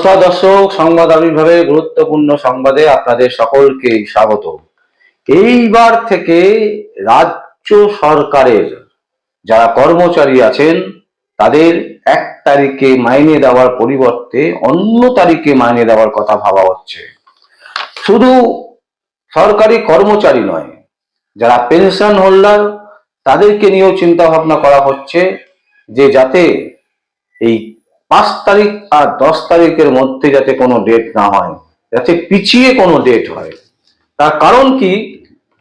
নমস্কার দর্শক, সংবাদ আবির্ভাবে গুরুত্বপূর্ণ সংবাদে আপনাদের সকলকে স্বাগত এইবার থেকে রাজ্য সরকারের যারা কর্মচারী আছেন, তাদের এক তারিখে মাইনে দেওয়ার পরিবর্তে অন্য তারিখে মাইনে দেওয়ার কথা ভাবা হচ্ছে। শুধু সরকারি কর্মচারী নয়, যারা পেনশন হোল্ডার, তাদেরকে নিয়েও চিন্তা ভাবনা করা হচ্ছে যে যাতে এই পাঁচ তারিখ আর দশ তারিখের মধ্যে যাতে কোনো ডেট না হয়, যাতে পিছিয়ে কোনো ডেট হয়। তার কারণ কি?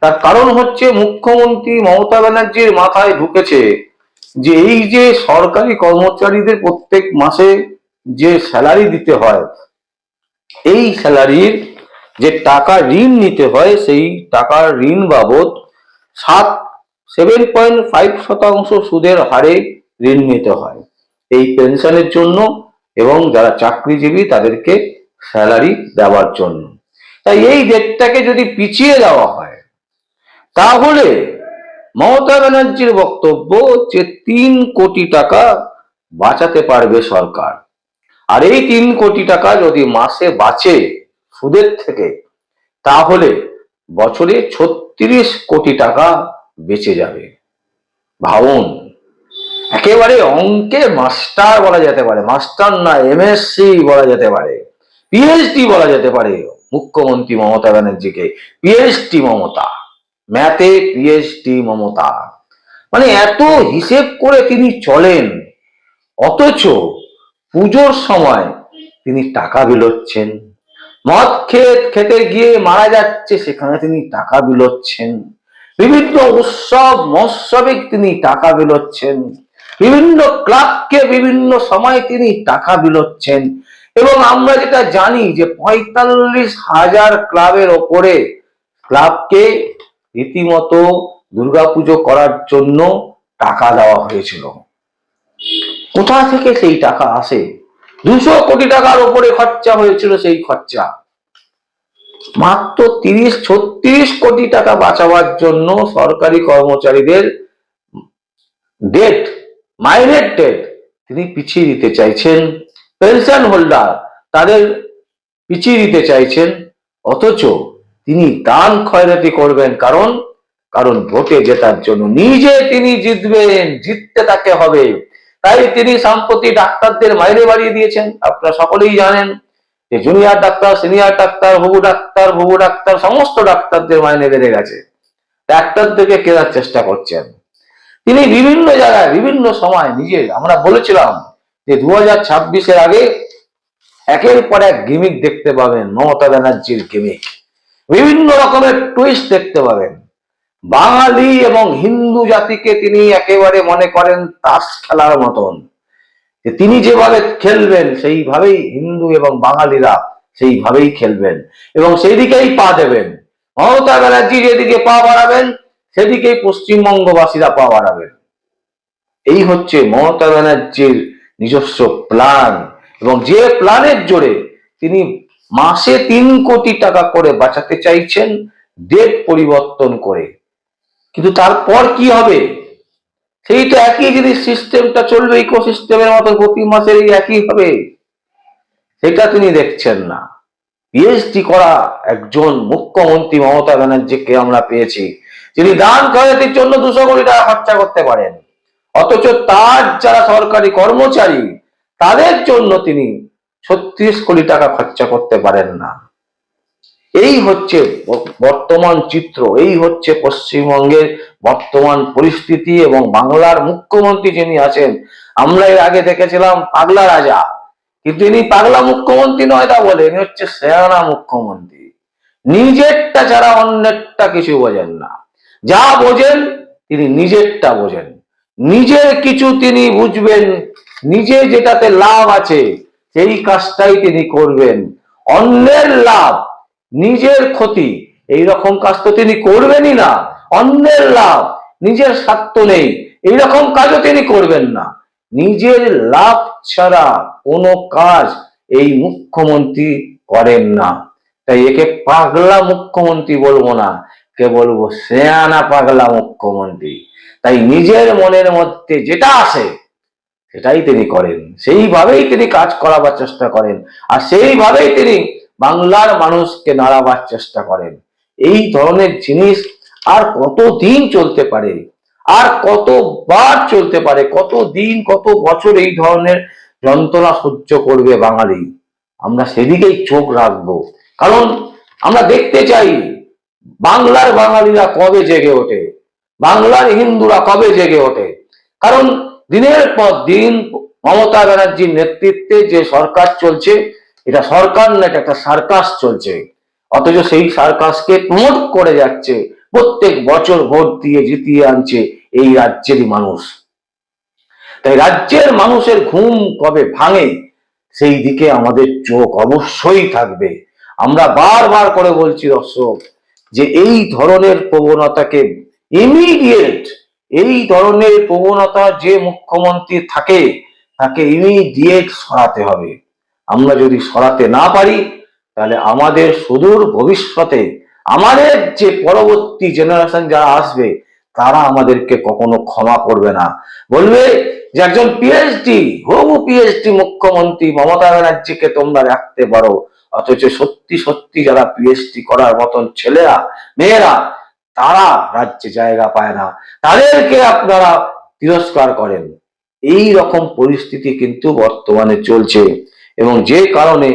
তার কারণ হচ্ছে মুখ্যমন্ত্রী মমতা ব্যানার্জির মাথায় ঢুকেছে যে এই যে সরকারি কর্মচারীদের প্রত্যেক মাসে যে স্যালারি দিতে হয়, এই স্যালারির যে টাকা ঋণ নিতে হয়, সেই টাকার ঋণ বাবদ সাত সেভেন পয়েন্ট ফাইভ শতাংশ সুদের হারে ঋণ নিতে হয়। এই পেনশনের জন্য এবং যারা চাকরিজীবী তাদেরকে স্যালারি দেওয়ার জন্য। তাই এই ডেটটাকে যদি পিছিয়ে দেওয়া হয়, তাহলে মমতা ব্যানার্জির বক্তব্য যে তিন কোটি টাকা বাঁচাতে পারবে সরকার। আর এই তিন কোটি টাকা যদি মাসে বাঁচে সুদের থেকে, তাহলে বছরে ছত্রিশ কোটি টাকা বেঁচে যাবে। ভাবুন একেবারে অঙ্কে মাস্টার বলা যেতে পারে। মাস্টার না এমএসসি বলা যেতে পারে। পিএইচডি বলা যেতে পারে। মুখ্যমন্ত্রী মমতা ব্যানার্জিকে। পিএইচডি মমতা। ম্যাথে পিএইচডি মমতা। মানে এত হিসেব করে তিনি চলেন। অথচ পুজোর সময় তিনি টাকা বিলোচ্ছেন। মদ খেত, খেতে গিয়ে মারা যাচ্ছে, সেখানে তিনি টাকা বিলোচ্ছেন। বিভিন্ন উৎসব মৎসবে তিনি টাকা বিলোচ্ছেন। বিভিন্ন ক্লাবকে বিভিন্ন সময় তিনি টাকা বিলোচ্ছেন। এবং আমরা যেটা জানি যে পঁয়তাল্লিশ হাজার ক্লাবের ওপরে ক্লাবকে রীতিমতো দুর্গাপুজো করার জন্য টাকা দেওয়া হয়েছিল। কোথা থেকে সেই টাকা আসে? দুশো কোটি টাকার ওপরে খরচা হয়েছিল সেই খরচা। মাত্র তিরিশ, ছত্রিশ কোটি টাকা বাঁচাবার জন্য সরকারি কর্মচারীদের ডেট মাইনের ডেট তিনি পিছিয়ে দিতে চাইছেন। পেনশন হোল্ডার তাদের পিছিয়ে দিতে চাইছেন। অথচ তিনি দান খয়রাতি করবেন। কারণ কারণ ভোটে জেতার জন্য নিজে তিনি জিতবেন, জিততে তাকে হবে। তাই তিনি সম্প্রতি ডাক্তারদের মাইনে বাড়িয়ে দিয়েছেন। আপনারা সকলেই জানেন যে জুনিয়র ডাক্তার সিনিয়র ডাক্তার, হবু ডাক্তার বুবু ডাক্তার, সমস্ত ডাক্তারদের মাইনে বেড়ে গেছে। ডাক্তারদেরকে কেনার চেষ্টা করছেন। তিনি বিভিন্ন জায়গায়, বিভিন্ন সময় নিজে, আমরা বলেছিলাম যে দু হাজার ছাব্বিশের আগে একের পর এক গিমিক দেখতে পাবেন, মমতা ব্যানার্জির গিমিক বিভিন্ন রকমের টুইস্ট দেখতে পাবেন। বাঙালি এবং হিন্দু জাতিকে তিনি একেবারে মনে করেন তাস খেলার মতন। তিনি যেভাবে খেলবেন, সেইভাবেই হিন্দু এবং বাঙালিরা সেইভাবেই খেলবেন এবং সেই দিকেই পা দেবেন। মমতা ব্যানার্জি যেদিকে পা বাড়াবেন সেদিকেই পশ্চিমবঙ্গবাসীরা পা বাড়াবেন এই হচ্ছে মমতা ব্যানার্জির নিজস্ব প্ল্যান এবং যে প্ল্যানের জোরে তিনি মাসে তিন কোটি টাকা করে বাঁচাতে চাইছেন ডেট পরিবর্তন করে। কিন্তু তারপর কি হবে? সেই তো একই যদি সিস্টেমটা চলবে ইকোসিস্টেমের মতো প্রতি মাসের একই হবে। সেটা তিনি দেখছেন না। পিএইচডি করা একজন মুখ্যমন্ত্রী মমতা ব্যানার্জিকে আমরা পেয়েছি। যিনি দান খয়রাতির জন্য দুশো কোটি টাকা খরচা করতে পারেন। অথচ তার যারা সরকারি কর্মচারী, তাদের জন্য তিনি ছত্রিশ কোটি টাকা খরচা করতে পারেন না। এই হচ্ছে বর্তমান চিত্র, এই হচ্ছে পশ্চিমবঙ্গের বর্তমান পরিস্থিতি এবং বাংলার মুখ্যমন্ত্রী যিনি আছেন, আমরা এর আগে দেখেছিলাম পাগলা রাজা। কিন্তু ইনি পাগলা মুখ্যমন্ত্রী নয় তা বলে, ইনি হচ্ছে শেয়ানা মুখ্যমন্ত্রী। নিজেরটা ছাড়া অন্যেরটা কিছু বোঝেন না। যা বোঝেন তিনি নিজেরটা বোঝেন। নিজের কিছু তিনি বুঝবেন, নিজে যেটাতে লাভ আছে সেই কাজটাই তিনি করবেন। অন্যের লাভ, নিজের ক্ষতি, এই রকম কাজ তো তিনি করবেনই না। অন্যের লাভ, নিজের স্বার্থ নেই, এই রকম কাজও তিনি করবেন না। নিজের লাভ ছাড়া কোনো কাজ এই মুখ্যমন্ত্রী করেন না। তাই একে পাগলা মুখ্যমন্ত্রী বলব না। কে বলব? শেয়ানা পাগলা মুখ্যমন্ত্রী। তাই নিজের মনের মধ্যে যেটা আসে, সেটাই তিনি করেন। সেইভাবেই তিনি কাজ করাবার চেষ্টা করেন। আর সেইভাবেই তিনি বাংলার মানুষকে নাড়াবার চেষ্টা করেন। এই ধরনের জিনিস আর কতদিন চলতে পারে? আর কতবার চলতে পারে? কত দিন কত বছর এই ধরনের যন্ত্রণা সহ্য করবে বাঙালি? আমরা সেদিকেই চোখ রাখব। কারণ আমরা দেখতে চাই বাংলার বাঙালিরা কবে জেগে ওঠে? বাংলার হিন্দুরা কবে জেগে ওঠে? কারণ দিনের পর দিন মমতা ব্যানার্জির নেতৃত্বে যে সরকার চলছে, এটা সরকার না, এটা একটা সার্কাস চলছে। অথচ সেই সার্কাসকে প্রমোট করে যাচ্ছে, প্রত্যেক বছর ভোট দিয়ে জিতিয়ে আনছে এই রাজ্যেরই মানুষ। তাই রাজ্যের মানুষের ঘুম কবে ভাঙে, সেই দিকে আমাদের চোখ অবশ্যই থাকবে। আমরা বারবার করে বলছি, দর্শক যে এই ধরনের প্রবণতাকে ইমিডিয়েট এই ধরনের প্রবণতা যে মুখ্যমন্ত্রী থাকে, তাকে ইমিডিয়েট সরাতে হবে। আমরা যদি সরাতে না পারি, তাহলে আমাদের সুদূর ভবিষ্যতে, আমাদের যে পরবর্তী জেনারেশন যারা আসবে, তারা আমাদেরকে কখনো ক্ষমা করবে না। বলবে যে একজন পিএইচডি হবু পিএইচডি মুখ্যমন্ত্রী মমতা ব্যানার্জিকে তোমরা রাখতে পারো। অথচ সত্যি সত্যি যারা পিএইচডি করার মতন ছেলেরা, মেয়েরা, তারা রাজ্যে জায়গা পায় না। তাদেরকে আপনারা তিরস্কার করেন। এই রকম পরিস্থিতি কিন্তু বর্তমানে চলছে এবং যে কারণে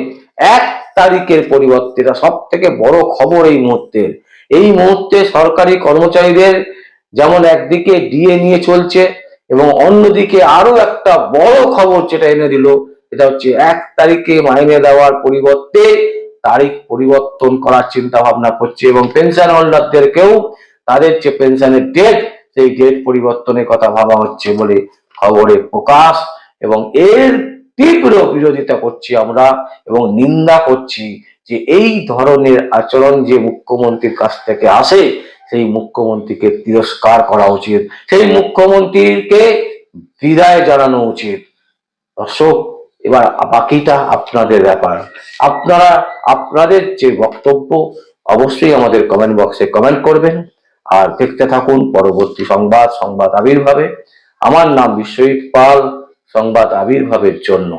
এক তারিখের পরিবর্তে সব থেকে বড় খবর এই মুহূর্তের এই মুহূর্তে সরকারি কর্মচারীদের যেমন একদিকে ডিএ নিয়ে চলছে এবং অন্যদিকে আরও একটা বড় খবর যেটা এনে দিল এটা হচ্ছে এক তারিখে মাইনে দেওয়ার পরিবর্তে তারিখ পরিবর্তন করার চিন্তা ভাবনা করছে এবং পেনশন হোল্ডারদেরকেও তাদের যে পেনশনের ডেট সেই ডেট পরিবর্তনের কথা ভাবা হচ্ছে বলে খবরে প্রকাশ এবং এর তীব্র বিরোধিতা করছি আমরা এবং নিন্দা করছি যে এই ধরনের আচরণ যে মুখ্যমন্ত্রীর কাছ থেকে আসে, সেই মুখ্যমন্ত্রীকে তিরস্কার করা উচিত। সেই মুখ্যমন্ত্রীকে বিদায় জানানো উচিত। দর্শক এবার বাকিটা আপনাদের ব্যাপার। আপনারা, আপনাদের যে বক্তব্য, অবশ্যই আমাদের কমেন্ট বক্সে কমেন্ট করবেন। আর দেখতে থাকুন পরবর্তী সংবাদ সংবাদ আবির্ভাবে। আমার নাম বিশ্বজিৎ পাল, সংবাদ আবির্ভাবের জন্য।